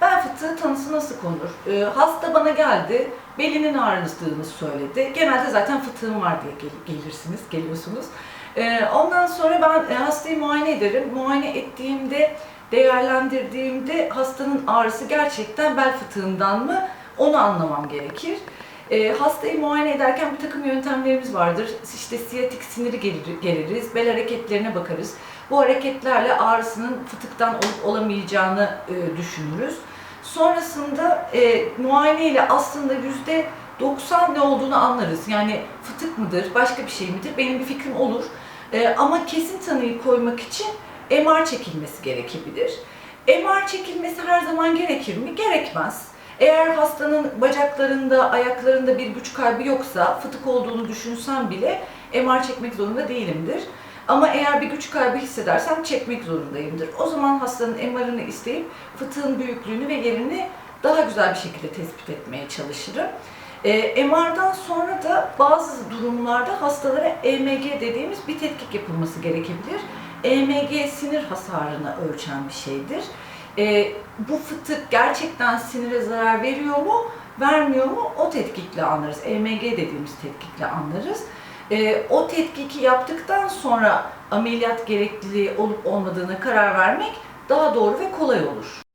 Bel fıtığı tanısı nasıl konur? Ee, hasta bana geldi, belinin ağrıdığını söyledi. Genelde zaten fıtığım var diye gel- gelirsiniz, geliyorsunuz. Ee, ondan sonra ben e, hastayı muayene ederim. Muayene ettiğimde, değerlendirdiğimde hastanın ağrısı gerçekten bel fıtığından mı onu anlamam gerekir. E, hastayı muayene ederken bir takım yöntemlerimiz vardır. İşte siyatik siniri gelir, geliriz, bel hareketlerine bakarız. Bu hareketlerle ağrısının fıtıktan olup olamayacağını e, düşünürüz. Sonrasında e, muayene ile aslında yüzde 90 ne olduğunu anlarız. Yani fıtık mıdır, başka bir şey midir? Benim bir fikrim olur. E, ama kesin tanıyı koymak için MR çekilmesi gerekebilir. MR çekilmesi her zaman gerekir mi? Gerekmez. Eğer hastanın bacaklarında, ayaklarında bir güç kaybı yoksa, fıtık olduğunu düşünsem bile MR çekmek zorunda değilimdir. Ama eğer bir güç kaybı hissedersem çekmek zorundayımdır. O zaman hastanın MR'ını isteyip fıtığın büyüklüğünü ve yerini daha güzel bir şekilde tespit etmeye çalışırım. E, MR'dan sonra da bazı durumlarda hastalara EMG dediğimiz bir tetkik yapılması gerekebilir. EMG sinir hasarını ölçen bir şeydir. E, bu fıtık gerçekten sinire zarar veriyor mu, vermiyor mu o tetkikle anlarız. EMG dediğimiz tetkikle anlarız. E, o tetkiki yaptıktan sonra ameliyat gerekliliği olup olmadığına karar vermek daha doğru ve kolay olur.